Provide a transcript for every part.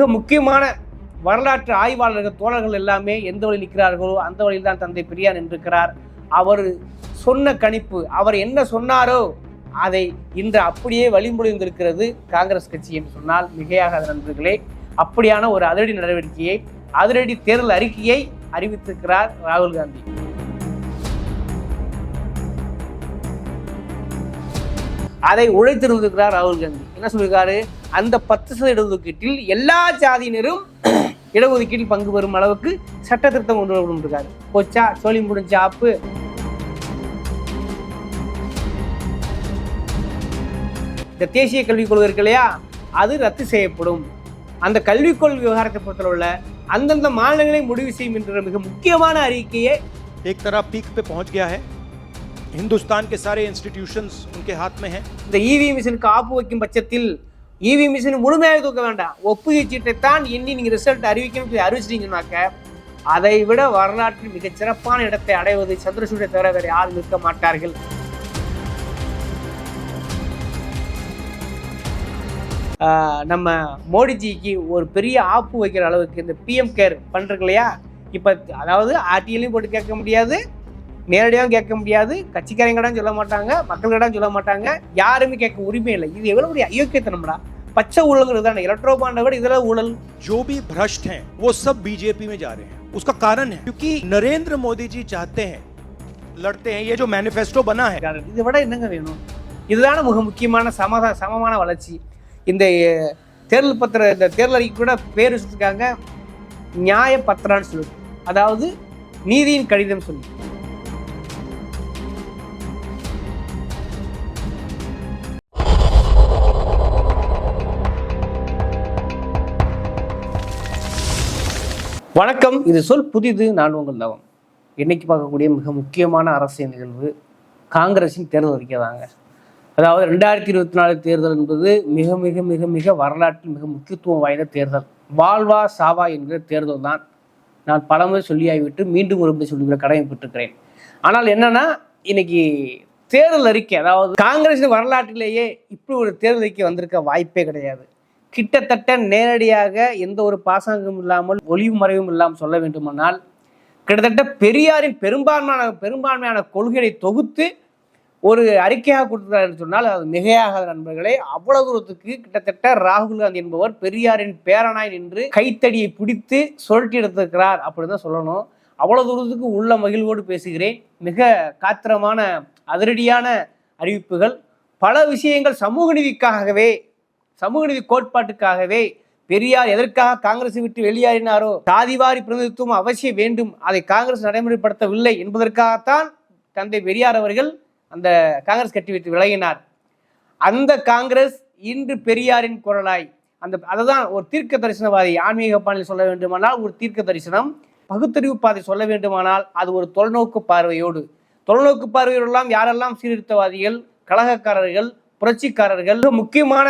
மிக முக்கியமான வரலாற்று ஆய்வாளர்கள் தோழர்கள் எல்லாமே எந்த வழியில் நிற்கிறார்களோ அந்த வழியில் தான் தந்தை பெரியார் நின்றிருக்கிறார். அவர் சொன்ன கணிப்பு அவர் என்ன சொன்னாரோ அதை இன்று அப்படியே வழிமொழிந்திருக்கிறது காங்கிரஸ் கட்சி என்று சொன்னால் மிகையாக நண்பர்களே. அப்படியான ஒரு அதிரடி நடவடிக்கையை அதிரடி தேர்தல் அறிக்கையை அறிவித்திருக்கிறார் ராகுல் காந்தி. அதை உழைத்திருந்திருக்கிறார் ராகுல் காந்தி. என்ன சொல்லியிருக்காரு அந்த பத்து சதவீத இடஒதுக்கீட்டில் எல்லா ஜாதியினரும் இடஒதுக்கீட்டில் பங்கு பெறும் அளவுக்கு சட்ட திருத்தம் கொண்டு வரணும் இருக்காரு போச்சா சோழி முடிஞ்ச ஆப்பு இந்த தேசிய கல்விக் கொள்கை இருக்கு இல்லையா அது ரத்து செய்யப்படும் அந்த கல்விக் கொள்கை விவகாரத்தை பொறுத்தளவுல அந்தந்த மாநிலங்களை முடிவு செய்யும் என்ற மிக முக்கியமான அறிக்கையை एक तरह पीक पे पहुंच गया है हिंदुस्तान के सारे इंस्टीट्यूशंस उनके हाथ में हैं இந்த இவி மிஷினுக்கு ஆப்பு வைக்கும் பட்சத்தில் இவி மிஷின் முழுமையாக தூக்க வேண்டாம் ஒப்புகை சீட்டை தான் எண்ணி நீங்கள் ரிசல்ட் அறிவிக்கணும் சொல்லி அறிவிச்சிட்டீங்கன்னாக்க அதை விட வரலாற்றில் மிகச் சிறப்பான இடத்தை அடைவது சந்திரசூடை தவிர வேறு யாரும் இருக்க மாட்டார்கள் ஆஹ் நம்ம மோடிஜிக்கு ஒரு பெரிய ஆப்பு வைக்கிற அளவுக்கு இந்த பிஎம் கேர் பண்ணுறீங்க இல்லையா இப்போ அதாவது ஆர்டிஎல்லையும் போட்டு கேட்க முடியாது நேரடியாகவும் கேட்க முடியாது கட்சிக்காரங்கடான்னு சொல்ல மாட்டாங்க மக்கள்கிடம் சொல்ல மாட்டாங்க யாருமே கேட்க உரிமை இல்லை இது எவ்வளவு ஒரு அயோக்கியத்தனம்டா பச்சை ஊழல்ங்கிறது தானே எலக்ட்ரோ பாண்டை விட இதில் ஊழல் जो भी भ्रष्ट हैं वो सब बीजेपी में जा रहे हैं उसका कारण है क्योंकि नरेंद्र मोदी जी चाहते हैं लड़ते हैं ये जो मैनिफेस्टो बना है இதை விட என்னங்க வேணும் இதுதான மிக முக்கியமான சமதா சமமான வளர்ச்சி இந்த அஹ், தேர்தல் பத்திர இந்த தேர்தல் அறிக்கை கூட பேர் வச்சுருக்காங்க நியாய பத்திரான்னு சொல்லி அதாவது நீதியின் கடிதம் சொல்லி வணக்கம். இது சொல் புதிது நான் உங்கள் தவம் இன்னைக்கு பார்க்கக்கூடிய மிக முக்கியமான அரசியல் நிகழ்வு காங்கிரஸின் தேர்தல் அறிக்கை தாங்க அதாவது ரெண்டாயிரத்தி இருபத்தி நாலு தேர்தல் என்பது மிக மிக மிக மிக வரலாற்றில் மிக முக்கியத்துவம் வாய்ந்த தேர்தல். வாழ்வா சாவா என்கிற தேர்தல் தான் நான் பலமுறை சொல்லியாகிவிட்டு மீண்டும் ஒரு முறை சொல்லிவிட கடமைப்பட்டிருக்கிறேன். ஆனால் என்னன்னா இன்னைக்கு தேர்தல் அறிக்கை அதாவது காங்கிரஸின் வரலாற்றிலேயே இப்படி ஒரு தேர்தல் அறிக்கை வந்திருக்க வாய்ப்பே கிடையாது. கிட்டத்தட்ட நேரடியாக எந்த ஒரு பாசங்கமும் இல்லாமல் ஒளிவு மறைவும் இல்லாமல் சொல்ல வேண்டுமானால் கிட்டத்தட்ட பெரியாரின் பெரும்பான்மையான பெரும்பான்மையான கொள்கைகளை தொகுத்து ஒரு அறிக்கையாக கொடுத்தார் சொன்னால் அது மிகையாக நண்பர்களே. அவ்வளவு தூரத்துக்கு கிட்டத்தட்ட ராகுல் காந்தி என்பவர் பெரியாரின் பேரனாய் நின்று கைத்தடியை பிடித்து சுழட்டி எடுத்திருக்கிறார் அப்படின்னு தான் சொல்லணும். அவ்வளவு தூரத்துக்கு உள்ள மகிழ்வோடு பேசுகிறேன். மிக காத்திரமான அதிரடியான அறிவிப்புகள். பல விஷயங்கள் சமூக நீதிக்காகவே சமூக நீதி கோட்பாட்டுக்காகவே பெரியார் எதற்காக காங்கிரஸை விட்டு வெளியேறினாரோ சாதிவாரி பிரதிநிதித்துவம் அவசியம் வேண்டும் அதை காங்கிரஸ் நடைமுறைப்படுத்தவில்லை என்பதற்காகத்தான் தந்தை பெரியார் அவர்கள் அந்த காங்கிரஸ் கட்சி விட்டு விலகினார். அந்த காங்கிரஸ் இன்று பெரியாரின் குரலாய் அந்த அதுதான் ஒரு தீர்க்க தரிசனவாதி ஆன்மீக பாணியில் சொல்ல வேண்டுமானால் ஒரு தீர்க்க தரிசனம் பகுத்தறிவு பாதை சொல்ல வேண்டுமானால் அது ஒரு தொலைநோக்கு பார்வையோடு. தொலைநோக்கு பார்வையோடெல்லாம் யாரெல்லாம் சீர்திருத்தவாதிகள் கழகக்காரர்கள் புரட்சிக்காரர்கள் முக்கியமான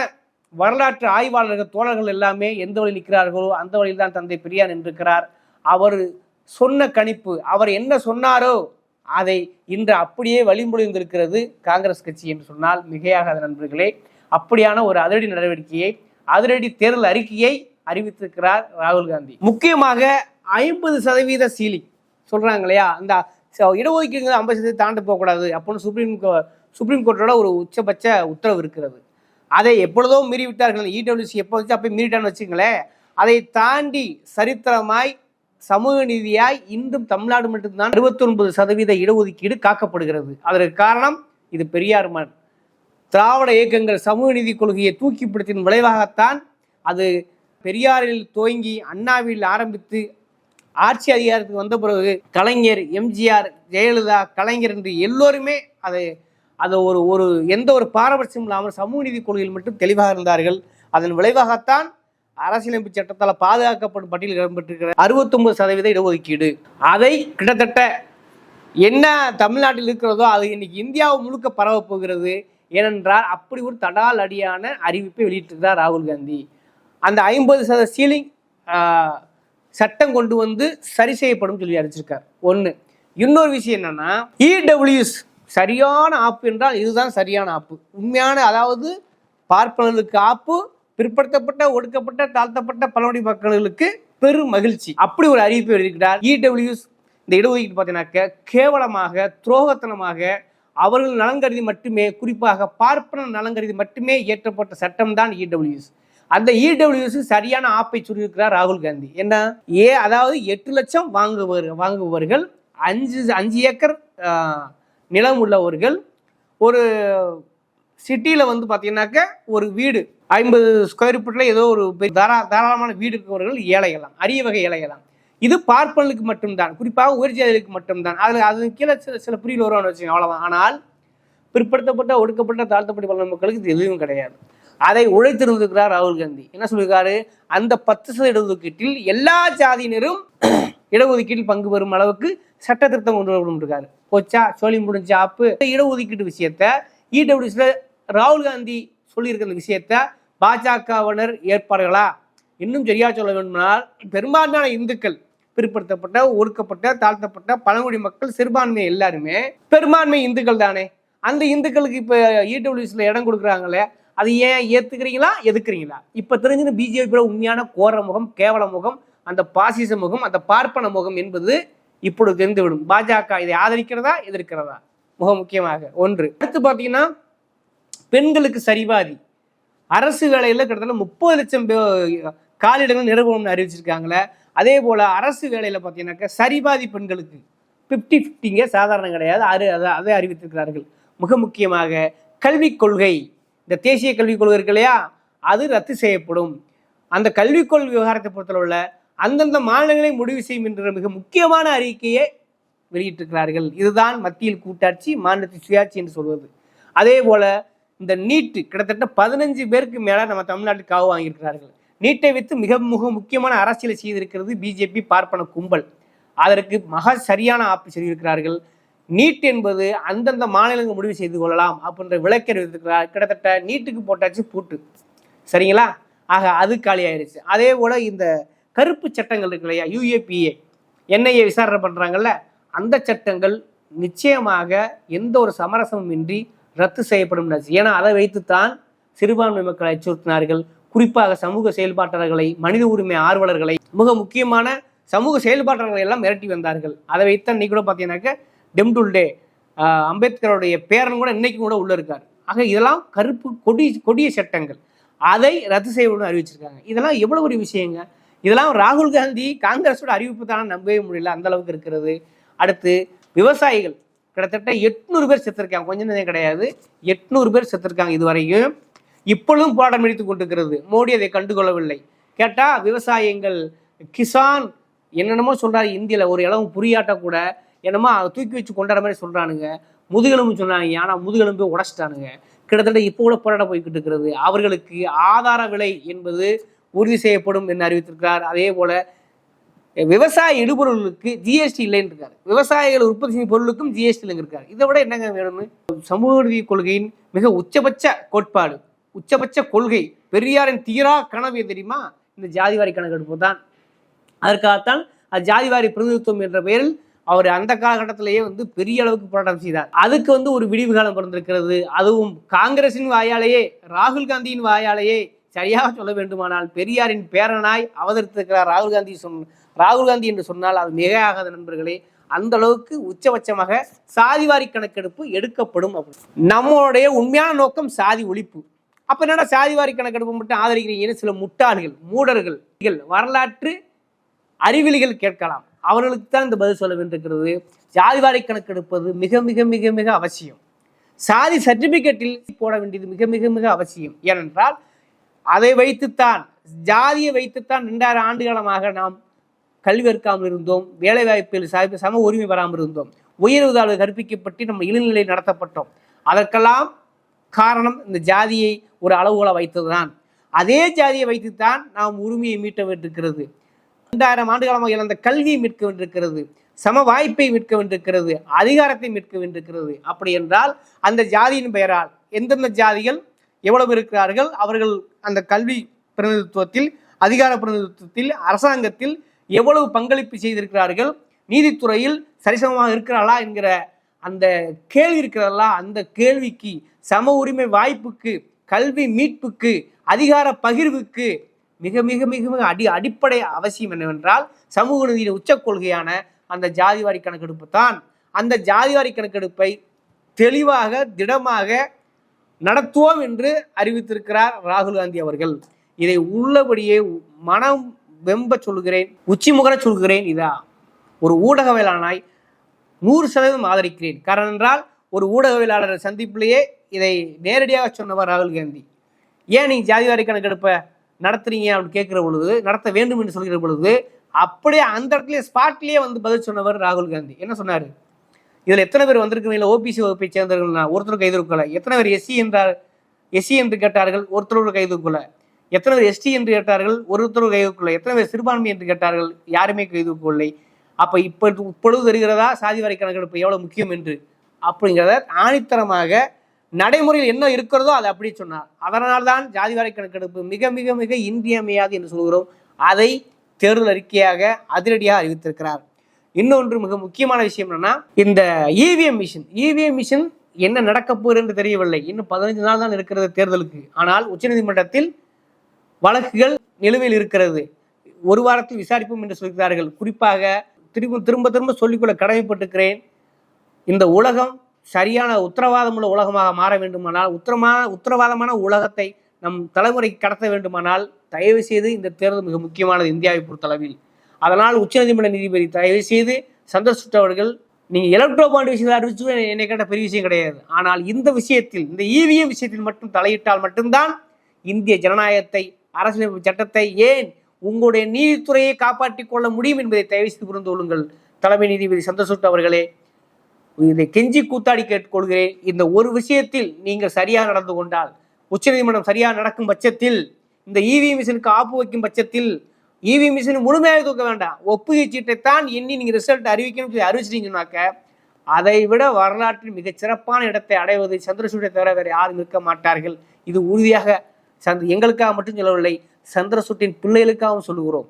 வரலாற்று ஆய்வாளர்கள் தோழர்கள் எல்லாமே எந்த வழியில் நிற்கிறார்களோ அந்த வழியில் தான் தந்தை பெரியார் நின்றிருக்கிறார். அவர் சொன்ன கணிப்பு அவர் என்ன சொன்னாரோ அதை இன்று அப்படியே வழிமொழிந்திருக்கிறது காங்கிரஸ் கட்சி என்று சொன்னால் மிகையாக நண்பர்களே. அப்படியான ஒரு அதிரடி நடவடிக்கையை அதிரடி தேர்தல் அறிக்கையை அறிவித்திருக்கிறார் ராகுல் காந்தி. முக்கியமாக ஐம்பது சதவீத சீலிங் சொல்றாங்க இல்லையா? அந்த ச- இடஒதுக்கீடு ஐம்பது சதவீதம் தாண்டி போகக்கூடாது அப்படின்னு சுப்ரீம் கோ- சுப்ரீம் கோர்ட்டோட ஒரு உச்சபட்ச உத்தரவு இருக்கிறது. அதை எப்பொழுதோ மீறி விட்டார்கள் இடபிள்யூசி எப்போ வச்சு அப்போ மீறிட்டான்னு வச்சுங்களேன் அதை தாண்டி சரித்திரமாய் சமூக நீதியாய் இன்றும் தமிழ்நாடு மட்டும்தான் 69% சதவீத இடஒதுக்கீடு காக்கப்படுகிறது. அதற்கு காரணம் இது பெரியார்மர் திராவிட இயக்கங்கள் சமூக நீதி கொள்கையை தூக்கி பிடித்தின் விளைவாகத்தான் அது பெரியாரில் துவங்கி அண்ணாவில் ஆரம்பித்து ஆட்சி அதிகாரத்துக்கு வந்த பிறகு கலைஞர் எம்ஜிஆர் ஜெயலலிதா கலைஞர் என்று எல்லோருமே அதை அதை ஒரு ஒரு எந்த ஒரு பாரபட்சம் இல்லாமல் சமூக நீதி கொள்கையில் மட்டும் தெளிவாக இருந்தார்கள். அதன் விளைவாகத்தான் அரசியலமைப்பு சட்டத்தால் பாதுகாக்கப்படும் பட்டியலில் இடம்பெற்றிருக்கிற அறுபத்தொம்பது சதவீத இடஒதுக்கீடு. அதை கிட்டத்தட்ட என்ன தமிழ்நாட்டில் இருக்கிறதோ அது இன்னைக்கு இந்தியாவை முழுக்க பரவ போகிறது ஏனென்றால் அப்படி ஒரு தடால் அடியான அறிவிப்பை வெளியிட்டிருக்கிறார் ராகுல் காந்தி. அந்த ஐம்பது சத சீலிங் சட்டம் கொண்டு வந்து சரி செய்யப்படும் சொல்லி அறிவிச்சிருக்கார். ஒன்று இன்னொரு விஷயம் என்னன்னா இடபிள்யூஎஸ் சரியான ஆப்பு என்றால் இதுதான் சரியான ஆப்பு. உண்மையான அதாவது பார்ப்பனர்களுக்கு ஆப்பு பிற்படுத்தப்பட்ட ஒடுக்கப்பட்ட தாழ்த்தப்பட்ட பழமொழி மக்களுக்கு பெரும் மகிழ்ச்சி. அப்படி ஒரு அறிவிப்பு இருக்கிறார் இடபிள்யூஸ் இந்த இடஒதுக்கீடு பார்த்தீங்கன்னாக்க கேவலமாக துரோகத்தனமாக அவர்கள் நலன் கருதி மட்டுமே குறிப்பாக பார்ப்பன நலன் கருதி மட்டுமே இயற்றப்பட்ட சட்டம் தான் இடபிள்யூஸ் அந்த இடபிள்யூஎஸ் சரியான ஆப்பை சொல்லியிருக்கிறார் ராகுல் காந்தி. என்ன? ஏ அதாவது எட்டு லட்சம் வாங்குவர் வாங்குபவர்கள் அஞ்சு அஞ்சு ஏக்கர் நிலம் உள்ளவர்கள் ஒரு சிட்டியில் வந்து பார்த்தீங்கன்னாக்க ஒரு வீடு. ஐம்பது ஸ்கொயர் ஃபீட்டில் ஏதோ ஒரு பெரிய தாரா தாராளமான வீடு இருக்கிறவர்கள் ஏழைகளாம். அரிய வகை ஏழைகளாம். இது பார்ப்பனுக்கு மட்டும்தான். குறிப்பாக உயர்ஜாதிகளுக்கு மட்டும்தான். அதில் அது கீழே சில சில பிரிவில் வருவான்னு வச்சுக்கோங்க அவ்வளோதான் ஆனால் பிற்படுத்தப்பட்ட ஒடுக்கப்பட்ட தாழ்த்தப்பட்ட பல மக்களுக்கு இது எதுவும் கிடையாது. அதை உழைத்திருந்திருக்கிறார் ராகுல் காந்தி. என்ன சொல்லியிருக்காரு? அந்த பத்து சதவீத இடஒதுக்கீட்டில் எல்லா ஜாதியினரும் இடஒதுக்கீட்டில் பங்கு பெறும் அளவுக்கு சட்ட திருத்தம் கொண்டு வரப்படும் போச்சா? சோழி முடிஞ்ச ஆப்பு. இடஒதுக்கீட்டு விஷயத்த இடபிள்யூஸ்ல ராகுல் காந்தி சொல்லியிருக்கிற இந்த விஷயத்த பாஜகவினர் ஏற்பார்களா இன்னும் சரியா சொல்ல வேண்டுமானால் பெரும்பான்மையான இந்துக்கள் பிற்படுத்தப்பட்ட ஒடுக்கப்பட்ட தாழ்த்தப்பட்ட பழங்குடி மக்கள் சிறுபான்மை எல்லாருமே பெரும்பான்மை இந்துக்கள் தானே. அந்த இந்துக்களுக்கு இப்போ இடபிள்யூசியில் இடம் கொடுக்குறாங்களே அது ஏன் ஏற்றுக்கிறீங்களா எதுக்குறீங்களா? இப்போ தெரிஞ்சுன்னு பிஜேபியோட உண்மையான கோர முகம் கேவல முகம் அந்த பாசிச முகம் அந்த பார்ப்பன முகம் என்பது இப்பொழுது தெரிந்துவிடும். பாஜக இதை ஆதரிக்கிறதா? எதிர்க்கிறதா? மிக முக்கியமாக. ஒன்று அடுத்து பார்த்தீங்கன்னா பெண்களுக்கு சரிவாதி அரசு வேலையில் கிட்டத்தட்ட முப்பது லட்சம் பே- காலிடங்கள் நிறுவனம்னு அறிவிச்சிருக்காங்களே. அதே போல் அரசு வேலையில் பார்த்தீங்கன்னாக்கா சரிபாதி பெண்களுக்கு ஃபிஃப்டி ஃபிஃப்டிங்க சாதாரணம் கிடையாது. அது அதை அதை அறிவித்திருக்கிறார்கள். மிக முக்கியமாக கல்விக் கொள்கை. இந்த தேசிய கல்விக் கொள்கை இருக்கு இல்லையா? அது ரத்து செய்யப்படும். அந்த கல்விக் கொள்கை விவகாரத்தை பொறுத்தளவில் அந்தந்த மாநிலங்களை முடிவு செய்யும் என்ற மிக முக்கியமான அறிக்கையை வெளியிட்டிருக்கிறார்கள். இதுதான் மத்தியில் கூட்டாட்சி மாநிலத்தில் சுயாட்சி என்று சொல்வது. அதே போல இந்த நீட்டு கிட்டத்தட்ட பதினஞ்சு பேருக்கு மேலே நம்ம தமிழ்நாட்டுக்கு காவு வாங்கியிருக்கிறார்கள். நீட்டை வைத்து மிக மிக முக்கியமான அரசியலை செய்திருக்கிறது பிஜேபி பார்ப்பன கும்பல். அதற்கு மக சரியான ஆப்பு செய்திருக்கிறார்கள் நீட் என்பது அந்தந்த மாநிலங்கள் முடிவு செய்து கொள்ளலாம் அப்படின்ற விளக்கை இருக்கிறார் கிட்டத்தட்ட நீட்டுக்கு போட்டாச்சு பூட்டு. சரிங்களா? ஆக அது காலி ஆயிருச்சு. அதே போல இந்த கருப்பு சட்டங்கள் இருக்கு இல்லையா? யூஏபிஏ என்ஐஏ விசாரணை பண்ணுறாங்கல்ல அந்த சட்டங்கள் நிச்சயமாக எந்த ஒரு சமரசமும் இன்றி ரத்து செய்யப்படும் ஏன்னா அதை வைத்துத்தான் சிறுபான்மை மக்களை அச்சுறுத்தினார்கள். குறிப்பாக சமூக செயல்பாட்டாளர்களை மனித உரிமை ஆர்வலர்களை மிக முக்கியமான சமூக செயல்பாட்டாளர்களை எல்லாம் மிரட்டி வந்தார்கள். அதை வைத்தான் இன்னைக்கு கூட பார்த்தீங்கன்னாக்க டெம்டுல்டே அம்பேத்கருடைய பேரன் கூட இன்னைக்கு கூட உள்ள இருக்கார். ஆக இதெல்லாம் கருப்பு கொடி கொடிய சட்டங்கள். அதை ரத்து செய்யணும்னு அறிவிச்சிருக்காங்க. இதெல்லாம் எவ்வளவு ஒரு விஷயங்க? இதெல்லாம் ராகுல் காந்தி காங்கிரஸோட அறிவிப்பு தானே நம்பவே முடியல. அந்த அளவுக்கு இருக்கிறது. அடுத்து விவசாயிகள். கிட்டத்தட்ட எட்நூறு பேர் செத்துருக்காங்க. கொஞ்சம் நேரம் கிடையாது. எட்நூறு பேர் செத்துருக்காங்க இதுவரையும். இப்பொழுதும் போராட்டம் எடுத்துக் கொண்டிருக்கிறது. மோடி அதை கண்டுகொள்ளவில்லை. கேட்டால் விவசாயிகள் கிசான் என்னென்னமோ சொல்கிறாரு இந்தியில். ஒரு இளவு புரியாட்ட கூட என்னமோ தூக்கி வச்சு கொண்டாட மாதிரி சொல்கிறானுங்க முதுகெலும்பு சொன்னாங்க ஆனால் முதுகெலும்பு உடச்சிட்டானுங்க. கிட்டத்தட்ட இப்போ கூட போராட்டம் போய்கிட்டு இருக்கிறது. அவர்களுக்கு ஆதார விலை என்பது உறுதி செய்யப்படும் என்று அறிவித்திருக்கிறார். அதே போல விவசாய இடுபொருளுக்கு ஜிஎஸ்டி இல்லைன்னு இருக்காரு விவசாயிகள் உற்பத்தி செய்யும் பொருளுக்கும் ஜிஎஸ்டி இல்லைங்க இருக்காரு இதை விட என்னங்க வேணும்னு? சமூக நீதி கொள்கையின் மிக உச்சபட்ச கோட்பாடு உச்சபட்ச கொள்கை பெரியாரின் தீரா கனவு தெரியுமா? இந்த ஜாதிவாரி கணக்கெடுப்பு தான். அதற்காகத்தான் அது ஜாதிவாரி பிரதிநிதித்துவம் என்ற பெயரில் அவர் அந்த காலகட்டத்திலேயே வந்து பெரிய அளவுக்கு போராட்டம் செய்தார். அதுக்கு வந்து ஒரு விடிவு காலம் பிறந்திருக்கிறது. அதுவும் காங்கிரசின் வாயாலேயே ராகுல் காந்தியின் வாயாலேயே சரியாக சொல்ல வேண்டுமானால் பெரியாரின் பேரனாய் அவதரித்திருக்கிறார் ராகுல் காந்தி சொன்ன ராகுல் காந்தி என்று சொன்னால் அது மிகையாகாத நண்பர்களே. அந்த அளவுக்கு உச்சபட்சமாக சாதிவாரி கணக்கெடுப்பு எடுக்கப்படும் அப்படின்னு நம்மளுடைய உண்மையான நோக்கம் சாதி ஒழிப்பு. அப்போ என்னடா சாதிவாரி கணக்கெடுப்பு மட்டும் ஆதரிக்கிறீங்கன்னு சில முட்டாள்கள் மூடர்கள் வரலாற்று அறிவிலிகள் கேட்கலாம். அவர்களுக்கு தான் இந்த பதில் சொல்ல வேண்டியிருக்கிறது. ஜாதிவாரி கணக்கெடுப்பது மிக மிக மிக மிக அவசியம். சாதி சர்டிபிகேட்டில் போட வேண்டியது மிக மிக மிக அவசியம். ஏனென்றால் அதை வைத்துத்தான் ஜாதியை வைத்துத்தான் ரெண்டாயிரம் ஆண்டு காலமாக நாம் கல்வி கற்காமல் இருந்தோம் வேலை வாய்ப்பில் ச- சம உரிமை பெறாமல் இருந்தோம். உயர்வு தாழ்வு கற்பிக்கப்பட்டு நம்ம இளநிலை நடத்தப்பட்டோம். அதற்கெல்லாம் காரணம் இந்த ஜாதியை ஒரு அளவுகோல வைத்ததுதான். அதே ஜாதியை வைத்துத்தான் நாம் உரிமையை மீட்ட வேண்டியிருக்கிறது. ரெண்டாயிரம் ஆண்டு காலமாக இழந்த கல்வியை மீட்க வேண்டியிருக்கிறது சம வாய்ப்பை மீட்க வேண்டியிருக்கிறது அதிகாரத்தை மீட்க வேண்டியிருக்கிறது. அப்படி என்றால் அந்த ஜாதியின் பெயரால் எந்தெந்த ஜாதிகள் எவ்வளவு இருக்கிறார்கள்? அவர்கள் அந்த கல்வி பிரதிநிதித்துவத்தில் அதிகார பிரதிநிதித்துவத்தில் அரசாங்கத்தில் எவ்வளவு பங்களிப்பு செய்திருக்கிறார்கள்? நீதித்துறையில் சரிசமமாக இருக்கிறாளா என்கிற அந்த கேள்வி இருக்கிறதா அந்த கேள்விக்கு சம உரிமை வாய்ப்புக்கு கல்வி மீட்புக்கு அதிகார பகிர்வுக்கு மிக மிக மிக மிக அடி அடிப்படை அவசியம் என்னவென்றால் சமூக நீதியின் உச்ச கொள்கையான அந்த ஜாதிவாரி கணக்கெடுப்பு தான். அந்த ஜாதிவாரி கணக்கெடுப்பை தெளிவாக திடமாக நடத்துவோம் என்று அறிவித்திருக்கிறார் ராகுல் காந்தி அவர்கள். இதை உள்ளபடியே மனம் வெம்ப சொல்கிறேன் உச்சிமுகர சொல்கிறேன் இதா ஒரு ஊடகவியலானாய் நூறு சதவீதம் ஆதரிக்கிறேன். காரணம் என்றால் ஒரு ஊடகவியலாளர் சந்திப்பிலேயே இதை நேரடியாக சொன்னவர் ராகுல் காந்தி. ஏன் நீங்கள் ஜாதிவாரி கணக்கெடுப்பை நடத்துறீங்க அப்படின்னு கேட்கிற பொழுது நடத்த வேண்டும் என்று சொல்கிற பொழுது அப்படியே அந்த இடத்துல ஸ்பாட்லேயே வந்து பதில் சொன்னவர் ராகுல் காந்தி. என்ன சொன்னார்? இதில் எத்தனை பேர் வந்திருக்கிறீங்களா ஓபிசி வகுப்பை சேர்ந்தவர்கள்னா ஒருத்தர் கைது கொள்ள எத்தனை பேர் எஸ்சி என்றார் எஸ்சி என்று கேட்டார்கள் ஒருத்தரோடு கைது கொள்ள எத்தனை பேர் எஸ்டி என்று கேட்டார்கள் ஒருத்தர் கைது கொள்ள எத்தனை பேர் சிறுபான்மை என்று கேட்டார்கள் யாருமே கைது கொள்ளை அப்போ இப்போ இப்பொழுது தெரிகிறதா வரை கணக்கெடுப்பு எவ்வளோ முக்கியம் என்று? அப்படிங்கிறத ஆணித்தரமாக நடைமுறையில் என்ன இருக்கிறதோ அதை அப்படி சொன்னார். அதனால்தான் வரை கணக்கெடுப்பு மிக மிக மிக இன்றியமையாது என்று சொல்கிறோம். அதை தேர்தல் அறிக்கையாக அதிரடியாக அறிவித்திருக்கிறார். இன்னொன்று மிக முக்கியமான விஷயம் என்னன்னா இந்த இவிஎம் மிஷின் இவிஎம் மிஷின் என்ன நடக்க போகுது என்று தெரியவில்லை. இன்னும் பதினைஞ்சு நாள் தான் இருக்கிறது தேர்தலுக்கு. ஆனால் உச்சநீதிமன்றத்தில் வழக்குகள் நிலுவையில் இருக்கிறது. ஒரு வாரத்தில் விசாரிப்போம் என்று சொல்கிறார்கள். குறிப்பாக திரும்ப திரும்ப திரும்ப சொல்லிக்கொள்ள கடமைப்பட்டிருக்கிறேன். இந்த உலகம் சரியான உத்தரவாதமுள்ள உலகமாக மாற வேண்டுமானால் உத்தரமான உத்தரவாதமான உலகத்தை நம் தலைமுறைக்கு கடத்த வேண்டுமானால் தயவு செய்து இந்த தேர்தல் மிக முக்கியமானது இந்தியாவை பொறுத்தளவில். அதனால் உச்சநீதிமன்ற நீதிபதி தயவு செய்து சந்தோஷ் அவர்கள் நீங்கள் எலக்ட்ரோ பாண்ட் விஷயத்தில் அறிவிச்சு என்னை கேட்ட பெரிய விஷயம் கிடையாது. ஆனால் இந்த விஷயத்தில் இந்த இவிஎம் விஷயத்தில் மட்டும் தலையிட்டால் மட்டும்தான் இந்திய ஜனநாயகத்தை அரசியலமைப்பு சட்டத்தை ஏன் உங்களுடைய நீதித்துறையை காப்பாற்றிக் கொள்ள முடியும் என்பதை தயவு செய்து புரிந்து கொள்ளுங்கள். தலைமை நீதிபதி சந்தோஷ் அவர்களே இதை கெஞ்சி கூத்தாடி கேட்டுக்கொள்கிறேன். இந்த ஒரு விஷயத்தில் நீங்கள் சரியாக நடந்து கொண்டால் உச்சநீதிமன்றம் சரியாக நடக்கும் பட்சத்தில் இந்த ஈவிஎம் மிஷினுக்கு ஆப்பு வைக்கும் பட்சத்தில் இவி மிஷின் முழுமையாக தூக்க வேண்டாம். ஒப்புகை சீட்டைத்தான் எண்ணி நீங்கள் ரிசல்ட் அறிவிக்கணும்னு சொல்லி அறிவிச்சிட்டீங்கன்னாக்க அதை விட வரலாற்றில் மிகச் சிறப்பான இடத்தை அடைவது சந்திரசூட்டை தவிர வேறு யாரும் இருக்க மாட்டார்கள். இது உறுதியாக சந்த் எங்களுக்காக மட்டும் சொல்லவில்லை சந்திரசூட்டின் பிள்ளைகளுக்காகவும் சொல்லுகிறோம்.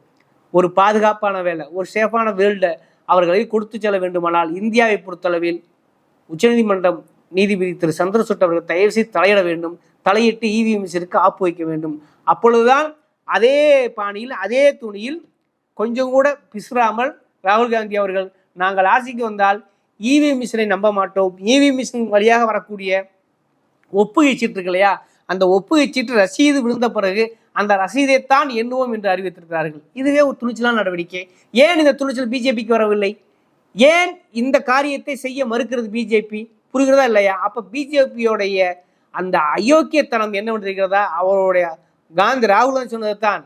ஒரு பாதுகாப்பான வேலை ஒரு சேஃபான வேல்டை அவர்களை கொடுத்து செல்ல வேண்டுமானால் இந்தியாவை பொறுத்தளவில் உச்சநீதிமன்றம் நீதிபதி திரு சந்திரசூட் அவர்கள் தயவு செய்து தலையிட வேண்டும். தலையிட்டு இவிஎம்எஸ்ஸிற்கு ஆப்பு வைக்க வேண்டும். அப்பொழுதுதான் அதே பாணியில் அதே துணியில் கொஞ்சம் கூட பிசுறாமல் ராகுல் காந்தி அவர்கள் நாங்கள் ஆட்சிக்கு வந்தால் இவி மிஷினை நம்ப மாட்டோம். இவி மிஷின் வழியாக வரக்கூடிய ஒப்புகை சீட்டு இருக்கு இல்லையா? அந்த ஒப்புகை சீட்டு ரசீது விழுந்த பிறகு அந்த ரசீதைத்தான் எண்ணுவோம் என்று அறிவித்திருக்கிறார்கள். இதுவே ஒரு துணிச்சலான நடவடிக்கை. ஏன் இந்த துணிச்சல் பிஜேபிக்கு வரவில்லை? ஏன் இந்த காரியத்தை செய்ய மறுக்கிறது பிஜேபி? புரிகிறதா இல்லையா? அப்போ பிஜேபியோடைய அந்த அயோக்கியத்தனம் என்ன பண்ணிருக்கிறதா அவருடைய காந்தி ராகுல் காந்தி சொன்னது தான்.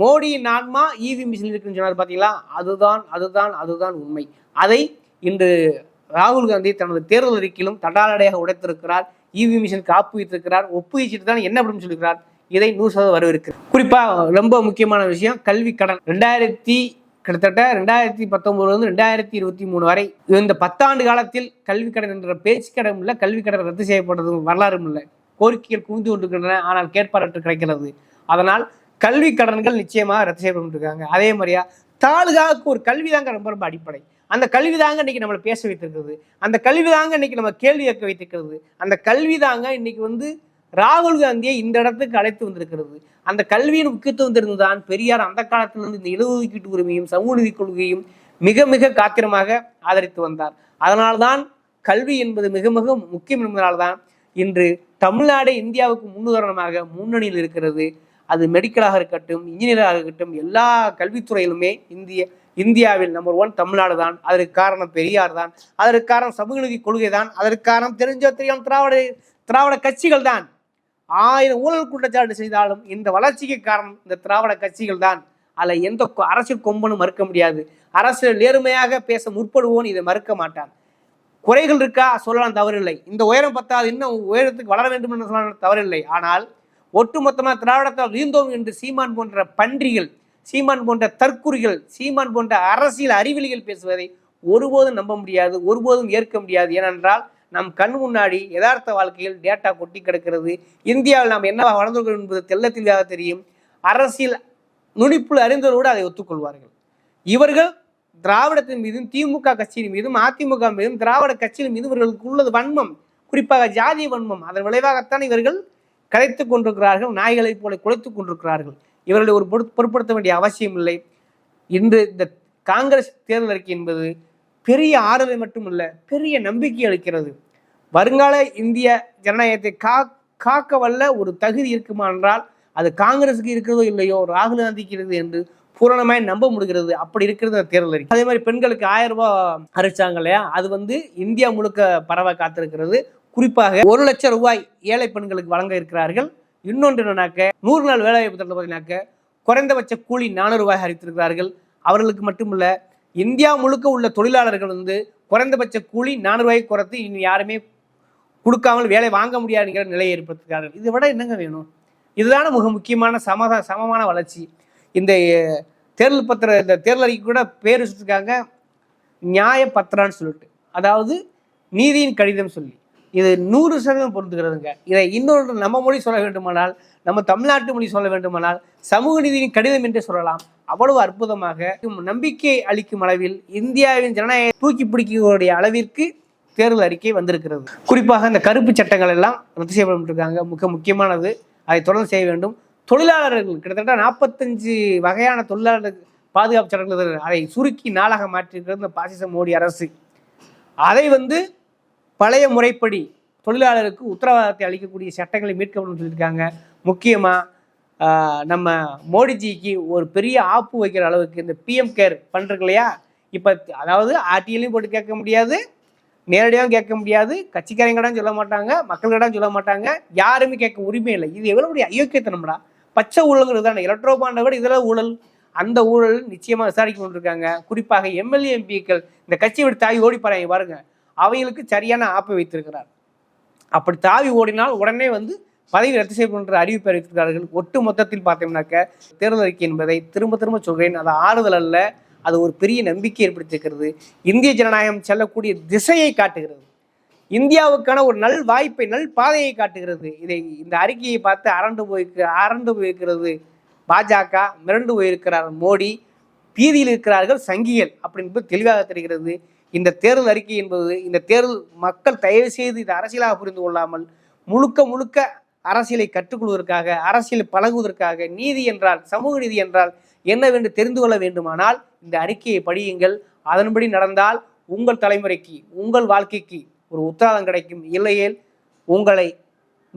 மோடியின் ஆன்மா இவி மிஷின் இருக்குன்னு சொன்னார் பார்த்தீங்களா அதுதான் அதுதான் அதுதான் உண்மை. அதை இன்று ராகுல் காந்தி தனது தேர்தல் அறிக்கையிலும் தடாலடையாக உடைத்திருக்கிறார். இவி மிஷின் காப்பு வைத்திருக்கிறார். ஒப்பு சீட்டு தான் என்ன அப்படின்னு சொல்லியிருக்கிறார்? இதை நூறு சதவீதம் வரவிருக்கு குறிப்பாக ரொம்ப முக்கியமான விஷயம் கல்வி கடன். ரெண்டாயிரத்தி கிட்டத்தட்ட ரெண்டாயிரத்தி பத்தொம்போதுலேருந்து ரெண்டாயிரத்தி இருபத்தி மூணு வரை இந்த பத்தாண்டு காலத்தில் கல்வி கடன் என்ற பேச்சு கடன் இல்லை கல்வி கடன் ரத்து செய்யப்பட்டது வரலாறும் இல்லை. கோரிக்கைகள் குவிந்து கொண்டிருக்கின்றன ஆனால் கேட்பாரற்று கிடைக்கிறது. அதனால் கல்வி கடன்கள் நிச்சயமாக ரத்து செய்யப்பட்டிருக்காங்க. அதே மாதிரியா தாலுகாவுக்கு ஒரு கல்வி தாங்க ரொம்ப ரொம்ப அடிப்படை. அந்த கல்வி தாங்க இன்னைக்கு நம்மளை பேச வைத்திருக்கிறது. அந்த கல்வி தாங்க இன்னைக்கு நம்ம கேள்வி கேட்க வைத்திருக்கிறது. அந்த கல்வி தாங்க இன்னைக்கு வந்து ராகுல் காந்தியை இந்த இடத்துக்கு அழைத்து வந்திருக்கிறது. அந்த கல்வியின் முக்கியத்துவம் தெரிந்துதான் பெரியார் அந்த காலத்திலிருந்து இந்த இடஒதுக்கீட்டு உரிமையும் சமூக நிதி கொள்கையும் மிக மிக காத்திரமாக ஆதரித்து வந்தார். அதனால்தான் கல்வி என்பது மிக மிக முக்கியம் என்பதனால்தான் இன்று தமிழ்நாடு இந்தியாவுக்கு முன்னுதாரணமாக முன்னணியில் இருக்கிறது. அது மெடிக்கலாக இருக்கட்டும் இன்ஜினியராக இருக்கட்டும் எல்லா கல்வித்துறையிலுமே இந்திய இந்தியாவில் நம்பர் ஒன் தமிழ்நாடு தான். அதற்கு காரணம் பெரியார் தான். அதற்கு காரணம் சமூக நீதி கொள்கை தான். அதற்கு காரணம் தெரிஞ்சோ தெரியாம திராவிட திராவிட கட்சிகள் தான். ஆயிரம் ஊழல் குற்றச்சாட்டு செய்தாலும் இந்த வளர்ச்சிக்கு காரணம் இந்த திராவிட கட்சிகள் தான். அதில் எந்த கொ- அரசியல் கொம்பனும் மறுக்க முடியாது. அரசியல் நேர்மையாக பேச முற்படுவோன்னு இதை மறுக்க மாட்டான். குறைகள் இருக்கா? சொல்லலாம் தவறில்லை. இந்த உயரம் பத்தாது இன்னும் உயரத்துக்கு வளர வேண்டும் என்று சொல்லலாம் தவறில்லை. ஆனால் ஒட்டுமொத்தமாக திராவிடத்தால் வீழ்ந்தோம் என்று சீமான் போன்ற பன்றிகள் சீமான் போன்ற தற்குறிகள் சீமான் போன்ற அரசியல் அறிவிலிகள் பேசுவதை ஒருபோதும் நம்ப முடியாது ஒருபோதும் ஏற்க முடியாது. ஏனென்றால் நம் கண் முன்னாடி யதார்த்த வாழ்க்கையில் டேட்டா கொட்டி கிடக்கிறது. இந்தியாவில் நாம் என்ன வளர்ந்துள்ளோம் என்பது தெல்ல தெளிவாக தெரியும். அரசியல் நுனிப்புள் அறிந்தவரோடு அதை ஒத்துக்கொள்வார்கள். இவர்கள் திராவிடத்தின் மீதும் திமுக கட்சியின் மீதும் அதிமுக மீதும் திராவிட கட்சியின் மீதும் இவர்களுக்கு உள்ளது வன்மம். குறிப்பாக ஜாதிய வன்மம். அதன் விளைவாகத்தான் இவர்கள் கலைத்துக் கொண்டிருக்கிறார்கள் நாய்களைப் போல குலைத்துக் கொண்டிருக்கிறார்கள். இவர்களை ஒரு பொருட்- பொருட்படுத்த வேண்டிய அவசியம் இல்லை. இன்று இந்த காங்கிரஸ் தேர்தல் அறிக்கை என்பது பெரிய ஆறுதலை மட்டுமல்ல பெரிய நம்பிக்கை அளிக்கிறது. வருங்கால இந்திய ஜனநாயகத்தை கா காக்க வல்ல ஒரு தகுதி இருக்குமா என்றால் அது காங்கிரஸுக்கு இருக்கிறதோ இல்லையோ ராகுல் காந்திக்கு இருக்குது என்று பூரணமாய் நம்ப முடிகிறது. அப்படி இருக்கிறது அந்த தேர்தல் அறிக்கை. அதே மாதிரி பெண்களுக்கு ஆயிரம் ரூபாய் அறிவிச்சாங்க இல்லையா? அது வந்து இந்தியா முழுக்க பரவ காத்திருக்கிறது. குறிப்பாக ஒரு லட்சம் ரூபாய் ஏழை பெண்களுக்கு வழங்க இருக்கிறார்கள். இன்னொன்று என்னன்னாக்க நூறு நாள் வேலைவாய்ப்பு திட்டத்தில் பார்த்தீங்கன்னாக்க குறைந்தபட்ச கூலி நானூறு ரூபாய் அறிவித்திருக்கிறார்கள். அவர்களுக்கு மட்டுமல்ல இந்தியா முழுக்க உள்ள தொழிலாளர்கள் வந்து குறைந்தபட்ச கூலி நானூறு ரூபாய் குறைத்து இனி யாருமே கொடுக்காமல் வேலை வாங்க முடியாதுங்கிற நிலையை ஏற்படுத்துகிறார்கள் இதை விட என்னங்க வேணும்? இதுதான மிக முக்கியமான சமத சமமான வளர்ச்சி. இந்த தேர்தல் பத்திர இந்த தேர்தல் அறிக்கை கூட பேர் வச்சுருக்காங்க. நியாய பத்திரான்னு சொல்லிட்டு. அதாவது நீதியின் கடிதம் சொல்லி. இது நூறு சதவீதம் பொருந்துகிறதுங்க. இதை இன்னொன்று நம்ம மொழி சொல்ல வேண்டுமானால் நம்ம தமிழ்நாட்டு மொழி சொல்ல வேண்டுமானால் சமூக நீதியின் கடிதம் என்று சொல்லலாம். அவ்வளவு அற்புதமாக நம்பிக்கை அளிக்கும் அளவில் இந்தியாவின் ஜனநாயக தூக்கி பிடிக்கக்கூடிய அளவிற்கு தேர்தல் அறிக்கை வந்திருக்கிறது. குறிப்பாக இந்த கருப்பு சட்டங்கள் எல்லாம் ரத்து செய்யப்பட்டிருக்காங்க. மிக முக்கியமானது. அதை தொடர்ந்து செய்ய வேண்டும். தொழிலாளர்கள் கிட்டத்தட்ட நாற்பத்தஞ்சு வகையான தொழிலாளர் பாதுகாப்பு சட்டங்கள் அதை சுருக்கி நாளாக மாற்றியிருக்கிறது இந்த பாசிச மோடி அரசு. அதை வந்து பழைய முறைப்படி தொழிலாளருக்கு உத்தரவாதத்தை அளிக்கக்கூடிய சட்டங்களை மீட்கப்படும் சொல்லியிருக்காங்க. முக்கியமாக நம்ம மோடிஜிக்கு ஒரு பெரிய ஆப்பு வைக்கிற அளவுக்கு இந்த பிஎம் கேர் பண்ணுறது இல்லையா? இப்போ அதாவது ஆர்டிஎல்லையும் போட்டு கேட்க முடியாது நேரடியாகவும் கேட்க முடியாது கட்சிக்காரங்கடான்னு சொல்ல மாட்டாங்க மக்களிடம் சொல்ல மாட்டாங்க யாருமே கேட்க உரிமை இல்லை. இது எவ்வளோ பெரிய அயோக்கியத்தனம்டா. பச்சை ஊழல்ங்கிறது தானே? எலக்ட்ரோ பாண்டை விட இதெல்லாம் ஊழல். அந்த ஊழல் நிச்சயமாக விசாரிக்க கொண்டிருக்காங்க. குறிப்பாக எம்எல்ஏ எம்பிக்கள் இந்த கட்சியை விட்டு தாய் ஓடி போறாங்க பாருங்க. அவங்களுக்கு சரியான ஆப்பை வைத்திருக்கிறார். அப்படி தாவி ஓடினால் உடனே வந்து பதவி ரத்து செய்யப்படுகின்ற அறிவிப்பு அறிவித்திருக்கிறார்கள். ஒட்டு மொத்தத்தில் பார்த்தோம்னாக்க தேர்தல் அறிக்கை என்பதை திரும்ப திரும்ப சொல்கிறேன் அது ஆறுதல் அல்ல. அது ஒரு பெரிய நம்பிக்கை ஏற்படுத்தியிருக்கிறது. இந்திய ஜனநாயகம் செல்லக்கூடிய திசையை காட்டுகிறது. இந்தியாவுக்கான ஒரு நல் வாய்ப்பை நல் பாதையை காட்டுகிறது. இதை இந்த அறிக்கையை பார்த்து அரண்டு போய்க்கு அரண்டு போயிருக்கிறது பாஜக மிரண்டு போயிருக்கிறார் மோடி. பீதியில் இருக்கிறார்கள் சங்கிகள் அப்படின்னு தெளிவாக தெரிகிறது. இந்த தேர்தல் அறிக்கை என்பது இந்த தேர்தல் மக்கள் தயவு செய்து இதை அரசியலாக புரிந்து கொள்ளாமல் முழுக்க முழுக்க அரசியலை கற்றுக்கொள்வதற்காக அரசியலை பழகுவதற்காக நீதி என்றால் சமூக நீதி என்றால் என்னவென்று தெரிந்து கொள்ள வேண்டுமானால் இந்த அறிக்கையை படியுங்கள். அதன்படி நடந்தால் உங்கள் தலைமுறைக்கு உங்கள் வாழ்க்கைக்கு ஒரு உத்தரவாதம் கிடைக்கும். இல்லையேல் உங்களை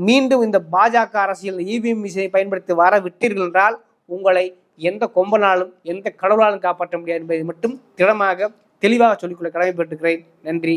மீண்டும் இந்த பாஜக அரசியல் இவிஎம் மிஷினை பயன்படுத்தி வர விட்டீர்கள் என்றால் உங்களை எந்த கொம்பனாலும் எந்த கடவுளாலும் காப்பாற்ற முடியாது என்பதை மட்டும் திடமாக தெளிவாக சொல்லிக்கொள்ள கடமைப்பட்டிருக்கிறேன். நன்றி.